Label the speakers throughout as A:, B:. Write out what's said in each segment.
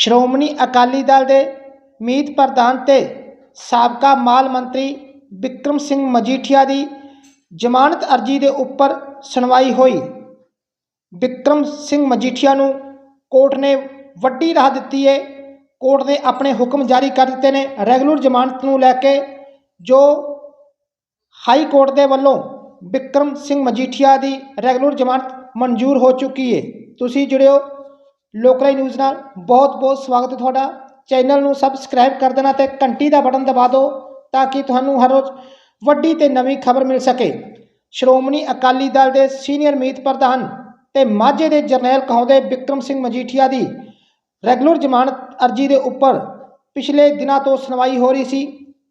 A: ਸ਼੍ਰੋਮਣੀ ਅਕਾਲੀ ਦਲ ਦੇ ਮੀਤ ਪ੍ਰਧਾਨ ਤੇ ਸਾਬਕਾ ਮਾਲ ਮੰਤਰੀ ਬਿਕਰਮ ਸਿੰਘ ਮਜੀਠੀਆ ਦੀ ਜ਼ਮਾਨਤ ਅਰਜ਼ੀ ਦੇ ਉੱਪਰ ਸੁਣਵਾਈ ਹੋਈ। ਬਿਕਰਮ ਸਿੰਘ ਮਜੀਠੀਆ ਨੂੰ ਕੋਰਟ ਨੇ ਵੱਡੀ ਰਾਹ ਦਿੱਤੀ ਹੈ ਕੋਰਟ ਨੇ ਆਪਣੇ ਹੁਕਮ ਜਾਰੀ ਕਰ ਦਿੱਤੇ ਨੇ ਰੈਗੂਲਰ ਜ਼ਮਾਨਤ ਨੂੰ ਲੈ ਕੇ, ਜੋ ਹਾਈ ਕੋਰਟ ਦੇ ਵੱਲੋਂ ਬਿਕਰਮ ਸਿੰਘ ਮਜੀਠੀਆ ਦੀ ਰੈਗੂਲਰ ਜ਼ਮਾਨਤ ਮਨਜ਼ੂਰ ਹੋ ਚੁੱਕੀ ਹੈ ਤੁਸੀਂ ਜੁੜਿਓ ਲੋਕਲਾਈ ਨਿਊਜ਼ ਨਾਲ ਬਹੁਤ ਬਹੁਤ ਸਵਾਗਤ ਹੈ ਤੁਹਾਡਾ। ਚੈਨਲ ਨੂੰ ਸਬਸਕ੍ਰਾਈਬ ਕਰ ਦੇਣਾ ਤੇ ਘੰਟੀ ਦਾ ਬਟਨ ਦਬਾ ਦਿਓ ਤਾਂ ਕਿ ਤੁਹਾਨੂੰ ਹਰ ਰੋਜ਼ ਵੱਡੀ ਤੇ ਨਵੀਂ ਖਬਰ ਮਿਲ ਸਕੇ। ਸ਼੍ਰੋਮਣੀ ਅਕਾਲੀ ਦਲ ਦੇ ਸੀਨੀਅਰ ਮੀਤ ਪ੍ਰਧਾਨ ਤੇ ਮਾਝੇ ਦੇ ਜਰਨੈਲ ਕਹਾਉਂਦੇ ਬਿਕਰਮ ਸਿੰਘ ਮਜੀਠੀਆ ਦੀ ਰੈਗੂਲਰ ਜ਼ਮਾਨਤ ਅਰਜ਼ੀ ਦੇ ਉੱਪਰ ਪਿਛਲੇ ਦਿਨਾਂ ਤੋਂ ਸੁਣਵਾਈ ਹੋ ਰਹੀ ਸੀ,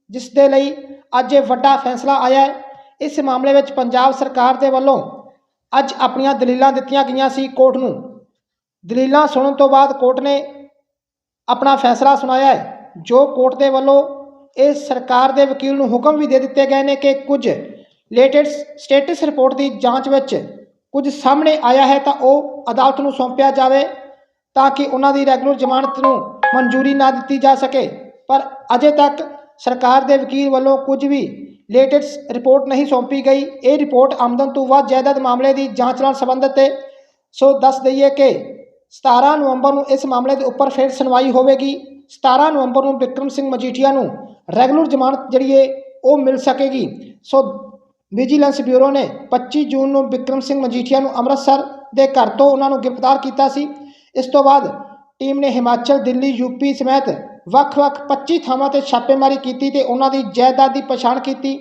A: ਜਿਸ ਦੇ ਲਈ ਅੱਜ ਇਹ ਵੱਡਾ ਫੈਸਲਾ ਆਇਆ ਹੈ। ਇਸ ਮਾਮਲੇ ਵਿੱਚ ਪੰਜਾਬ ਸਰਕਾਰ ਦੇ ਵੱਲੋਂ ਅੱਜ ਆਪਣੀਆਂ ਦਲੀਲਾਂ ਦਿੱਤੀਆਂ ਗਈਆਂ ਸੀ ਕੋਰਟ ਨੂੰ। ਦਲੀਲਾਂ ਸੁਣਨ ਤੋਂ ਬਾਅਦ ਕੋਰਟ ਨੇ ਆਪਣਾ ਫੈਸਲਾ ਸੁਣਾਇਆ ਹੈ। ਜੋ ਕੋਰਟ ਦੇ ਵੱਲੋਂ ਇਹ ਸਰਕਾਰ ਦੇ ਵਕੀਲ ਨੂੰ ਹੁਕਮ ਵੀ ਦੇ ਦਿੱਤੇ ਗਏ ਨੇ ਕਿ ਕੁਝ ਲੇਟੈਸਟ ਸਟੇਟਸ ਰਿਪੋਰਟ ਦੀ ਜਾਂਚ ਵਿੱਚ ਕੁਝ ਸਾਹਮਣੇ ਆਇਆ ਹੈ ਤਾਂ ਉਹ ਅਦਾਲਤ ਨੂੰ ਸੌਂਪਿਆ ਜਾਵੇ ਤਾਂ ਕਿ ਉਹਨਾਂ ਦੀ ਰੈਗੂਲਰ ਜ਼ਮਾਨਤ ਨੂੰ ਮਨਜ਼ੂਰੀ ਨਾ ਦਿੱਤੀ ਜਾ ਸਕੇ। ਪਰ ਅਜੇ ਤੱਕ ਸਰਕਾਰ ਦੇ ਵਕੀਲ ਵੱਲੋਂ ਕੁਝ ਵੀ ਲੇਟੈਸਟ ਰਿਪੋਰਟ ਨਹੀਂ ਸੌਂਪੀ ਗਈ। ਇਹ ਰਿਪੋਰਟ ਆਮਦਨ ਤੋਂ ਵੱਧ ਜਾਇਦਾਦ ਮਾਮਲੇ ਦੀ ਜਾਂਚ ਨਾਲ ਸੰਬੰਧਿਤ ਹੈ। ਸੋ ਦੱਸ ਦਈਏ ਕਿ 17 ਨਵੰਬਰ ਨੂੰ ਇਸ ਮਾਮਲੇ ਦੇ ਉੱਪਰ ਫਿਰ ਸੁਣਵਾਈ ਹੋਵੇਗੀ। 17 ਨਵੰਬਰ ਨੂੰ ਬਿਕਰਮ ਸਿੰਘ ਮਜੀਠੀਆ ਨੂੰ ਰੈਗੂਲਰ ਜ਼ਮਾਨਤ ਜਿਹੜੀ ਹੈ ਉਹ ਮਿਲ ਸਕੇਗੀ। ਸੋ ਵਿਜੀਲੈਂਸ ਬਿਊਰੋ ਨੇ 25 ਜੂਨ ਨੂੰ ਬਿਕਰਮ ਸਿੰਘ ਮਜੀਠੀਆ ਨੂੰ ਅੰਮ੍ਰਿਤਸਰ ਦੇ ਘਰ ਤੋਂ ਉਹਨਾਂ ਨੂੰ ਗ੍ਰਿਫਤਾਰ ਕੀਤਾ ਸੀ। ਇਸ ਤੋਂ ਬਾਅਦ ਟੀਮ ਨੇ ਹਿਮਾਚਲ, ਦਿੱਲੀ ਯੂਪੀ ਸਮੇਤ ਵੱਖ-ਵੱਖ 25 ਥਾਵਾਂ ਤੇ ਛਾਪੇਮਾਰੀ ਕੀਤੀ ਤੇ ਉਹਨਾਂ ਦੀ ਜਾਇਦਾਦ ਦੀ ਪਛਾਣ ਕੀਤੀ।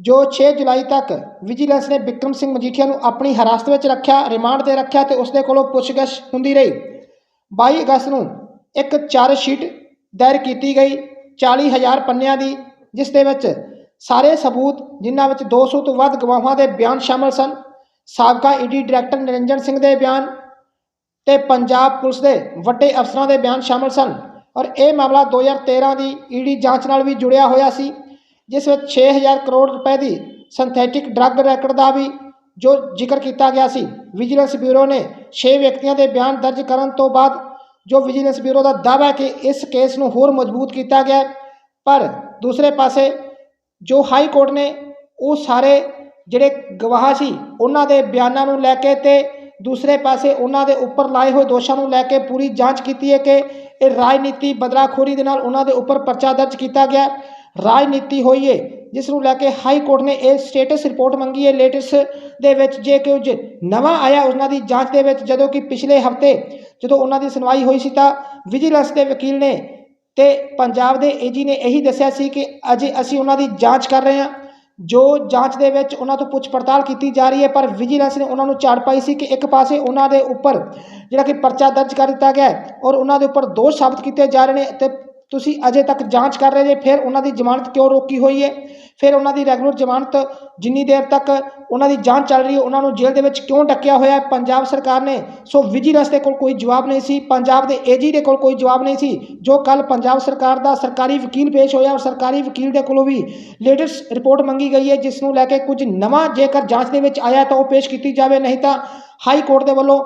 A: ਜੋ 6 ਜੁਲਾਈ ਤੱਕ ਵਿਜੀਲੈਂਸ ਨੇ ਬਿਕਰਮ ਸਿੰਘ ਮਜੀਠੀਆ ਨੂੰ ਆਪਣੀ ਹਿਰਾਸਤ ਵਿੱਚ ਰੱਖਿਆ, ਰਿਮਾਂਡ ਤੇ ਰੱਖਿਆ ਤੇ ਉਸਦੇ ਕੋਲੋਂ ਪੁੱਛਗਿੱਛ ਹੁੰਦੀ ਰਹੀ। 22 ਅਗਸਤ ਨੂੰ ਇੱਕ ਚਾਰਜ ਸ਼ੀਟ ਦਾਇਰ ਕੀਤੀ ਗਈ 40000 ਪੰਨਿਆਂ ਦੀ, ਜਿਸ ਦੇ ਵਿੱਚ ਸਾਰੇ ਸਬੂਤ, ਜਿਨ੍ਹਾਂ ਵਿੱਚ 200 ਤੋਂ ਵੱਧ ਗਵਾਹਾਂ ਦੇ ਬਿਆਨ ਸ਼ਾਮਲ ਸਨ, ਸਾਬਕਾ ਈਡੀ ਡਾਇਰੈਕਟਰ ਨਿਰੰਜਨ ਸਿੰਘ ਦੇ ਬਿਆਨ ਤੇ ਪੰਜਾਬ ਪੁਲਿਸ ਦੇ ਵੱਡੇ ਅਫਸਰਾਂ ਦੇ ਬਿਆਨ ਸ਼ਾਮਲ ਸਨ। ਔਰ ਇਹ ਮਾਮਲਾ 2013 ਦੀ ਈਡੀ ਜਾਂਚ ਨਾਲ ਵੀ ਜੁੜਿਆ ਹੋਇਆ ਸੀ। ਜਿਸ ਵਿੱਚ 6000 ਕਰੋੜ ਰੁਪਏ ਦੀ ਸਿੰਥੈਟਿਕ ਡਰੱਗ ਰੈਕਟ ਦਾ ਵੀ ਜੋ ਜ਼ਿਕਰ ਕੀਤਾ ਗਿਆ ਸੀ। ਵਿਜੀਲੈਂਸ ਬਿਊਰੋ ਨੇ 6 ਵਿਅਕਤੀਆਂ ਦੇ ਬਿਆਨ ਦਰਜ ਕਰਨ ਤੋਂ ਬਾਅਦ ਜੋ ਵਿਜੀਲੈਂਸ ਬਿਊਰੋ ਦਾ ਦਾਅਵਾ ਹੈ ਕਿ ਇਸ ਕੇਸ ਨੂੰ ਹੋਰ ਮਜ਼ਬੂਤ ਕੀਤਾ ਗਿਆ ਪਰ ਦੂਸਰੇ ਪਾਸੇ ਜੋ ਹਾਈ ਕੋਰਟ ਨੇ ਉਹ ਸਾਰੇ ਜਿਹੜੇ ਗਵਾਹ ਸੀ, ਉਹਨਾਂ ਦੇ ਬਿਆਨਾਂ ਨੂੰ ਲੈ ਕੇ ਤੇ ਦੂਸਰੇ ਪਾਸੇ ਉਹਨਾਂ ਦੇ ਉੱਪਰ ਲਾਏ ਹੋਏ ਦੋਸ਼ਾਂ ਨੂੰ ਲੈ ਕੇ ਪੂਰੀ ਜਾਂਚ ਕੀਤੀ ਹੈ ਕਿ ਇਹ ਰਾਜਨੀਤੀ ਬਦਲਾਖੋਰੀ ਦੇ ਨਾਲ ਉਹਨਾਂ ਦੇ ਉੱਪਰ ਪਰਚਾ ਦਰਜ ਕੀਤਾ ਗਿਆ ਰਾਜਨੀਤੀ ਹੋਈ ਹੈ ਜਿਸ ਨੂੰ ਲੈ ਕੇ ਹਾਈ ਕੋਰਟ ਨੇ ਇਹ ਸਟੇਟਸ ਰਿਪੋਰਟ ਮੰਗੀ ਹੈ ਲੇਟੈਸਟ ਦੇ ਵਿੱਚ, ਜੇ ਕੁਝ ਨਵਾਂ ਆਇਆ ਉਹਨਾਂ ਦੀ ਜਾਂਚ ਦੇ ਵਿੱਚ, ਜਦੋਂ ਕਿ ਪਿਛਲੇ ਹਫ਼ਤੇ ਜਦੋਂ ਉਹਨਾਂ ਦੀ ਸੁਣਵਾਈ ਹੋਈ ਸੀ ਤਾਂ ਵਿਜੀਲੈਂਸ ਦੇ ਵਕੀਲ ਨੇ ਤੇ ਪੰਜਾਬ ਦੇ ਏਜੀ ਨੇ ਇਹੀ ਦੱਸਿਆ ਸੀ ਕਿ ਅਜੇ ਅਸੀਂ ਉਹਨਾਂ ਦੀ ਜਾਂਚ ਕਰ ਰਹੇ ਹਾਂ, ਜੋ ਜਾਂਚ ਦੇ ਵਿੱਚ ਉਹਨਾਂ ਤੋਂ ਪੁੱਛ ਪੜਤਾਲ ਕੀਤੀ ਜਾ ਰਹੀ ਹੈ, ਪਰ ਵਿਜੀਲੈਂਸ ਨੇ ਉਹਨਾਂ ਨੂੰ ਝਾੜ ਪਾਈ ਸੀ ਕਿ ਇੱਕ ਪਾਸੇ ਉਹਨਾਂ ਦੇ ਉੱਪਰ ਜਿਹੜਾ ਕਿ ਪਰਚਾ ਦਰਜ ਕਰ ਦਿੱਤਾ ਗਿਆ ਔਰ ਉਹਨਾਂ ਦੇ ਉੱਪਰ ਦੋਸ਼ ਸਾਬਤ ਕੀਤੇ ਜਾ ਰਹੇ ਨੇ ਤੇ ਤੁਸੀਂ ਅਜੇ ਤੱਕ ਜਾਂਚ ਕਰ ਰਹੇ ਜੇ, ਫਿਰ ਉਹਨਾਂ ਦੀ ਜ਼ਮਾਨਤ ਕਿਉਂ ਰੋਕੀ ਹੋਈ ਹੈ ਫਿਰ ਉਹਨਾਂ ਦੀ ਰੈਗੂਲਰ ਜ਼ਮਾਨਤ ਜਿੰਨੀ ਦੇਰ ਤੱਕ ਉਹਨਾਂ ਦੀ ਜਾਂਚ ਚੱਲ ਰਹੀ ਹੈ ਉਹਨਾਂ ਨੂੰ ਜੇਲ੍ਹ ਦੇ ਵਿੱਚ ਕਿਉਂ ਡੱਕਿਆ ਹੋਇਆ ਹੈ ਪੰਜਾਬ ਸਰਕਾਰ ਨੇ, ਸੋ ਵਿਜੀਲੈਂਸ ਦੇ ਕੋਲ ਕੋਈ ਜਵਾਬ ਨਹੀਂ ਸੀ, ਪੰਜਾਬ ਦੇ ਏਜੀ ਦੇ ਕੋਲ ਕੋਈ ਜਵਾਬ ਨਹੀਂ ਸੀ, ਜੋ ਕੱਲ ਪੰਜਾਬ ਸਰਕਾਰ ਦਾ ਸਰਕਾਰੀ ਵਕੀਲ ਪੇਸ਼ ਹੋਇਆ ਔਰ ਸਰਕਾਰੀ ਵਕੀਲ ਦੇ ਕੋਲੋਂ ਵੀ ਲੇਟੈਸਟ ਰਿਪੋਰਟ ਮੰਗੀ ਗਈ ਹੈ ਜਿਸ ਨੂੰ ਲੈ ਕੇ ਕੁਝ ਨਵਾਂ ਜੇਕਰ ਜਾਂਚ ਦੇ ਵਿੱਚ ਆਇਆ ਤਾਂ ਉਹ ਪੇਸ਼ ਕੀਤੀ ਜਾਵੇ, ਨਹੀਂ ਤਾਂ ਹਾਈ ਕੋਰਟ ਦੇ ਵੱਲੋਂ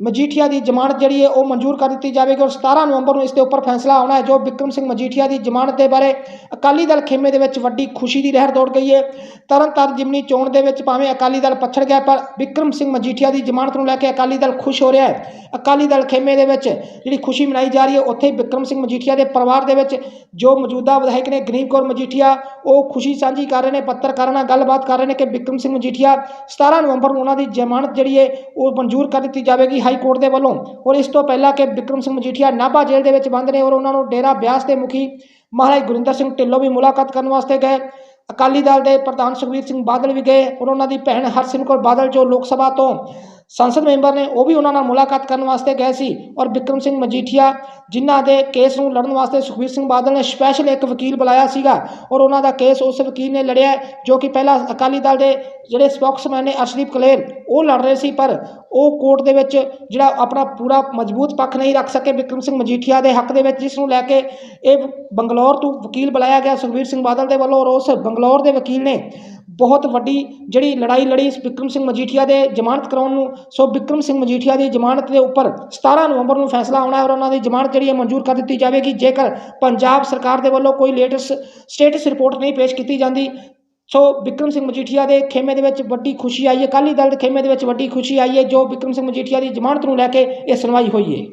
A: ਮਜੀਠੀਆ ਦੀ ਜ਼ਮਾਨਤ ਜਿਹੜੀ ਹੈ ਉਹ ਮਨਜ਼ੂਰ ਕਰ ਦਿੱਤੀ ਜਾਵੇਗੀ ਔਰ 17 ਨਵੰਬਰ ਨੂੰ ਇਸ ਦੇ ਉੱਪਰ ਫੈਸਲਾ ਆਉਣਾ ਹੈ, ਜੋ ਬਿਕਰਮ ਸਿੰਘ ਮਜੀਠੀਆ ਦੀ ਜ਼ਮਾਨਤ ਦੇ ਬਾਰੇ ਅਕਾਲੀ ਦਲ ਖੇਮੇ ਦੇ ਵਿੱਚ ਵੱਡੀ ਖੁਸ਼ੀ ਦੀ ਲਹਿਰ ਦੌੜ ਗਈ ਹੈ। ਤਰਨਤਾਰਨ ਜਿਮਨੀ ਚੋਣ ਦੇ ਵਿੱਚ ਭਾਵੇਂ ਅਕਾਲੀ ਦਲ ਪਛੜ ਗਿਆ, ਪਰ ਬਿਕਰਮ ਸਿੰਘ ਮਜੀਠੀਆ ਦੀ ਜ਼ਮਾਨਤ ਨੂੰ ਲੈ ਕੇ ਅਕਾਲੀ ਦਲ ਖੁਸ਼ ਹੋ ਰਿਹਾ ਹੈ। ਅਕਾਲੀ ਦਲ ਖੇਮੇ ਦੇ ਵਿੱਚ ਜਿਹੜੀ ਖੁਸ਼ੀ ਮਨਾਈ ਜਾ ਰਹੀ ਹੈ, ਉੱਥੇ ਹੀ ਬਿਕਰਮ ਸਿੰਘ ਮਜੀਠੀਆ ਦੇ ਪਰਿਵਾਰ ਦੇ ਵਿੱਚ ਜੋ ਮੌਜੂਦਾ ਵਿਧਾਇਕ ਨੇ ਗਰੀਬ ਕੌਰ ਮਜੀਠੀਆ, ਉਹ ਖੁਸ਼ੀ ਸਾਂਝੀ ਕਰ ਰਹੇ ਨੇ, ਪੱਤਰਕਾਰਾਂ ਨਾਲ ਗੱਲਬਾਤ ਕਰ ਰਹੇ ਨੇ ਕਿ ਬਿਕਰਮ ਸਿੰਘ ਮਜੀਠੀਆ 17 ਨਵੰਬਰ ਨੂੰ ਉਹਨਾਂ ਦੀ ਜ਼ਮਾਨਤ ਜਿਹੜੀ ਹੈ, ਉਹ ਮਨਜ਼ੂਰ ਕਰ ਦਿੱਤੀ ਜਾਵੇਗੀ। ਹਾਈ ਕੋਰਟ ਦੇ ਵੱਲੋਂ ਔਰ ਇਸ ਤੋਂ ਪਹਿਲਾਂ ਕਿ ਬਿਕਰਮ ਸਿੰਘ ਮਜੀਠੀਆ ਨਾਭਾ ਜੇਲ੍ਹ ਦੇ ਵਿੱਚ ਬੰਦ ਨੇ ਔਰ ਉਹਨਾਂ ਨੂੰ ਡੇਰਾ ਬਿਆਸ ਦੇ ਮੁਖੀ ਮਹਾਰਾਜ ਗੁਰਿੰਦਰ ਸਿੰਘ ਢਿੱਲੋਂ ਵੀ ਮੁਲਾਕਾਤ ਕਰਨ ਵਾਸਤੇ ਗਏ। ਅਕਾਲੀ ਦਲ ਦੇ ਪ੍ਰਧਾਨ ਸੁਖਬੀਰ ਸਿੰਘ ਬਾਦਲ ਵੀ ਗਏ ਔਰ ਉਹਨਾਂ ਦੀ ਭੈਣ ਹਰਸਿਮਰਤ ਕੌਰ ਬਾਦਲ ਜੋ ਲੋਕ ਸਭਾ ਤੋਂ ਸੰਸਦ ਮੈਂਬਰ ਨੇ ਉਹ ਵੀ ਉਹਨਾਂ ਨਾਲ ਮੁਲਾਕਾਤ ਕਰਨ ਵਾਸਤੇ ਗਏ ਸੀ ਔਰ ਬਿਕਰਮ ਸਿੰਘ ਮਜੀਠੀਆ, ਜਿਨ੍ਹਾਂ ਦੇ ਕੇਸ ਨੂੰ ਲੜਨ ਵਾਸਤੇ ਸੁਖਬੀਰ ਸਿੰਘ ਬਾਦਲ ਨੇ ਸਪੈਸ਼ਲ ਇੱਕ ਵਕੀਲ ਬੁਲਾਇਆ ਸੀਗਾ ਔਰ ਉਹਨਾਂ ਦਾ ਕੇਸ ਉਸ ਵਕੀਲ ਨੇ ਲੜਿਆ ਜੋ ਕਿ ਪਹਿਲਾਂ ਅਕਾਲੀ ਦਲ ਦੇ ਜਿਹੜੇ ਸਪੋਕਸਮੈਨ ਨੇ ਅਰਸ਼ਦੀਪ ਕਲੇਰ, ਉਹ ਲੜ ਰਹੇ ਸੀ, ਪਰ ਉਹ ਕੋਰਟ ਦੇ ਵਿੱਚ ਜਿਹੜਾ ਆਪਣਾ ਪੂਰਾ ਮਜ਼ਬੂਤ ਪੱਖ ਨਹੀਂ ਰੱਖ ਸਕੇ ਬਿਕਰਮ ਸਿੰਘ ਮਜੀਠੀਆ ਦੇ ਹੱਕ ਦੇ ਵਿੱਚ, ਜਿਸ ਨੂੰ ਲੈ ਕੇ ਇਹ ਬੰਗਲੌਰ ਤੋਂ ਵਕੀਲ ਬੁਲਾਇਆ ਗਿਆ ਸੁਖਬੀਰ ਸਿੰਘ ਬਾਦਲ ਦੇ ਵੱਲੋਂ ਔਰ ਉਸ ਬੰਗਲੌਰ ਦੇ ਵਕੀਲ ਨੇ ਬਹੁਤ ਵੱਡੀ ਜਿਹੜੀ ਲੜਾਈ ਲੜੀ ਇਸ ਬਿਕਰਮ ਸਿੰਘ ਮਜੀਠੀਆ ਦੇ ਜ਼ਮਾਨਤ ਕਰਾਉਣ ਨੂੰ। ਸੋ ਬਿਕਰਮ ਸਿੰਘ ਮਜੀਠੀਆ ਦੀ ਜ਼ਮਾਨਤ ਦੇ ਉੱਪਰ 17 ਨਵੰਬਰ ਨੂੰ ਫੈਸਲਾ ਆਉਣਾ ਹੈ ਔਰ ਉਹਨਾਂ ਦੀ ਜ਼ਮਾਨਤ ਜਿਹੜੀ ਹੈ ਮਨਜ਼ੂਰ ਕਰ ਦਿੱਤੀ ਜਾਵੇਗੀ। ਜੇਕਰ ਪੰਜਾਬ ਸਰਕਾਰ ਦੇ ਵੱਲੋਂ ਕੋਈ ਲੇਟੈਸਟ ਸਟੇਟਸ ਰਿਪੋਰਟ ਨਹੀਂ ਪੇਸ਼ ਕੀਤੀ ਜਾਂਦੀ, ਸੋ ਬਿਕਰਮ ਸਿੰਘ ਮਜੀਠੀਆ ਦੇ ਖੇਮੇ ਦੇ ਵਿੱਚ ਵੱਡੀ ਖੁਸ਼ੀ ਆਈ ਹੈ। ਅਕਾਲੀ ਦਲ ਦੇ ਖੇਮੇ ਦੇ ਵਿੱਚ ਵੱਡੀ ਖੁਸ਼ੀ ਆਈ ਹੈ, ਜੋ ਬਿਕਰਮ ਸਿੰਘ ਮਜੀਠੀਆ ਦੀ ਜ਼ਮਾਨਤ ਨੂੰ ਲੈ ਕੇ ਇਹ ਸੁਣਵਾਈ ਹੋਈ ਹੈ।